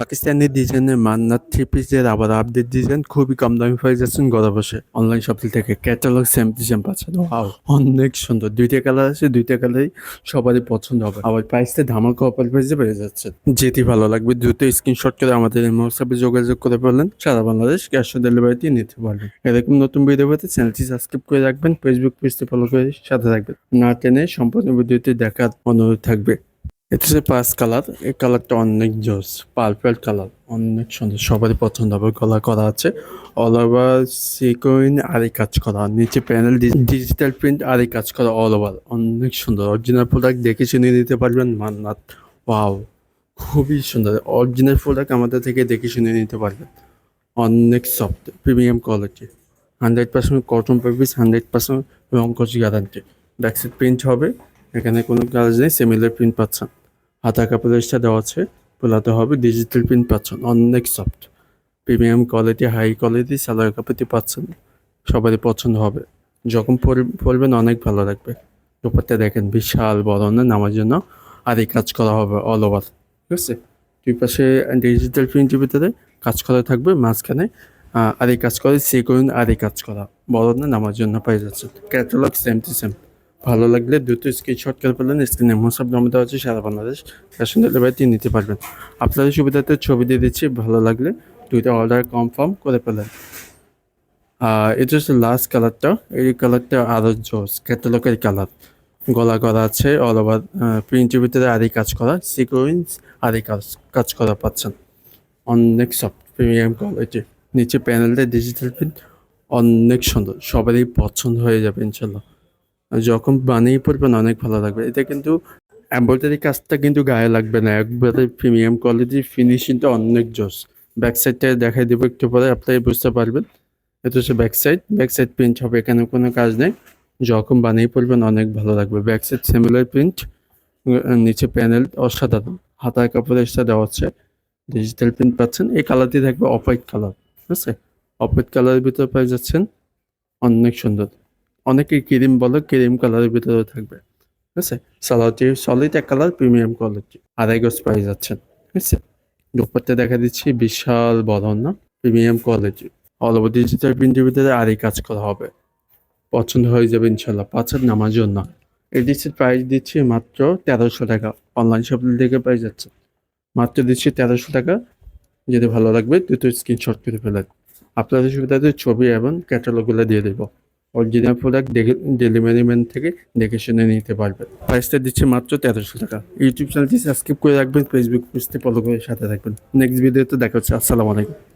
পাকিস্তানি ডিজাইনের মান্নার থ্রি পিসের আবার আপডেট ডিজাইন খুবই কম দামি পেয়ে যাচ্ছেন ঘরে বসে অনলাইন শপিং থেকে ক্যাটালগ সেম সেম পাচ্ছেন। ওয়াও অনেক সুন্দর। দুইটা কালার আছে দুইটা কালারই সবারই পছন্দ হবে। আবার প্রাইসটা ধামাকা অফার প্রাইসে পেয়ে যাচ্ছে। যেটি ভালো লাগবে দ্রুত স্ক্রিনশট করে আমাদের হোয়াটসঅ্যাপে যোগাযোগ করে পারলেন সারা বাংলাদেশ ক্যাশ অন ডেলিভারিতে নিতে পারবেন। এরকম নতুন ভিডিও পেতে চ্যানেলটি সাবস্ক্রাইব করে রাখবেন ফেসবুক পেজটি ফলো করে সাথে রাখবেন না টেনে সম্পূর্ণ ভিডিওটি দেখার অনুরোধ থাকবে। এটা হচ্ছে পাঁচ কালার, এই কালারটা অনেক জোস, পার্পল কালার, অনেক সুন্দর, সবারই পছন্দ হবে, গলা করা আছে অল ওভার সিকোইন আরই কাজ করা, নিচে প্যানেল ডিজিটাল প্রিন্ট আরই কাজ করা অল ওভার অনেক সুন্দর অরিজিনাল প্রোডাক্ট দেখে শুনে নিতে পারবেন, মান্নাত ওয়াও খুবই সুন্দর অরিজিনাল প্রোডাক্ট আমাদের থেকে দেখে শুনে নিতে পারবেন, অনেক soft premium quality hundred percent cotton পেপিস hundred percent রং রঙ্কশ গ্যারান্টি ব্যাকসাইড প্রিন্ট হবে এখানে কোনো কাজ নেই সিমিলার প্রিন্ট পাচ্ছেন হাতা কাপড়ের সাথে দেওয়া আছে পোলাতে হবে ডিজিটাল প্রিন্ট পাচ্ছেন অনেক soft premium quality high quality salwar কাপড়টি পাচ্ছেন সবারই পছন্দ হবে। যখন পরে- পরবেন অনেক ভালো লাগবে। দুপারটা দেখেন, বিশাল বড় না, নামার জন্য আর এই কাজ করা হবে অল ওভার ঠিক আছে? দুই পাশে ডিজিটাল প্রিন্টের ভিতরে কাজ করা থাকবে, মাঝখানে আর এই কাজ করে সে করুন আর এই কাজ করা। বড় না, নামার জন্য পাই যাচ্ছে। ক্যাটালগ সেম টু সেম ভালো লাগলে দ্রুত স্ক্রিনশট করে ফেলেন স্ক্রিনে মোসাব জমা দেওয়া হচ্ছে সারা বাংলাদেশ ফ্যাশন ডেলিভারিতে নিতে পারবেন। আপনাদের সুবিধাতে ছবি দিয়ে দিচ্ছি, ভালো লাগলে দুইটা অর্ডার কনফার্ম করে ফেলেন। এটা হচ্ছে লাস্ট কালারটা এই কালারটা আরও জোস ক্যাটালগের কালার গলা করা আছে অল ওভার প্রিন্টের ভিতরে আরই কাজ করা সিকোয়েন্স আরই কাজ কাজ করা পাচ্ছেন। অনেক সফট প্রিমিয়াম কোয়ালিটি নিচে প্যানেলটা ডিজিটাল প্রিন্ট অনেক সুন্দর, সবারই পছন্দ হয়ে যাবে, ইনশাল্লাহ। যখন বানিয়ে পড়বেন অনেক ভালো লাগবে। এটা কিন্তু এম্ব্রয়ডারি কাজটা কিন্তু গায়ে লাগবে না। একবারে প্রিমিয়াম কোয়ালিটির ফিনিশিংটা অনেক জোস। ব্যাক সাইডটা দেখাই দেবো একটু পরে আপনারা বুঝতে পারবেন। এটা হচ্ছে back side. Back side print হবে, এখানে কোনো কাজ নেই। যখন বানিয়ে পড়বেন অনেক ভালো লাগবে। Back side similar print. নিচে প্যানেল অসাধারণ। হাতার কাপড়ের সাথে দেওয়া হচ্ছে ডিজিটাল প্রিন্ট পাচ্ছেন। এই কালারটি থাকবে অফ হোয়াইট কালার। ঠিক আছে? অফ হোয়াইট কালারের ভিতরে পেয়ে যাচ্ছেন। অনেক সুন্দর। অনেকে ক্রিম বলে ক্রিম কালারের ভিতরেও থাকবে, ঠিক আছে? সালাটি সলিড এক কালার প্রিমিয়াম কোয়ালিটি আড়াই গজ পেয়ে যাচ্ছেন ঠিক আছে? দুপারটা দেখা দিচ্ছি, বিশাল বড় না? Premium quality all over digital প্রিন্টের ভিতরে আরই কাজ করা হবে। পছন্দ হয়ে যাবে ইনশাল্লাহ পাঁচের নামার জন্য। এডিসির প্রাইস দিচ্ছি মাত্র তেরোশো টাকা। অনলাইন শপিং থেকে পেয়ে যাচ্ছে। মাত্র দিচ্ছি তেরোশো টাকা। যদি ভালো লাগবে দুটো স্ক্রিনশট করে ফেলেন। আপনাদের সুবিধাতে ছবি এবং ক্যাটালগুলো দিয়ে দেবো। অরিজিনাল প্রোডাক্ট দেখে ডেলিভারি ম্যান থেকে দেখে শুনে নিতে পারবেন। প্রাইসটা দিচ্ছে মাত্র তেরোশো টাকা। ইউটিউব চ্যানেলটি সাবস্ক্রাইব করে রাখবেন ফেসবুক পেজটি ফলো করে সাথে থাকবেন। নেক্সট ভিডিওতে দেখা হচ্ছে। আসসালামু আলাইকুম।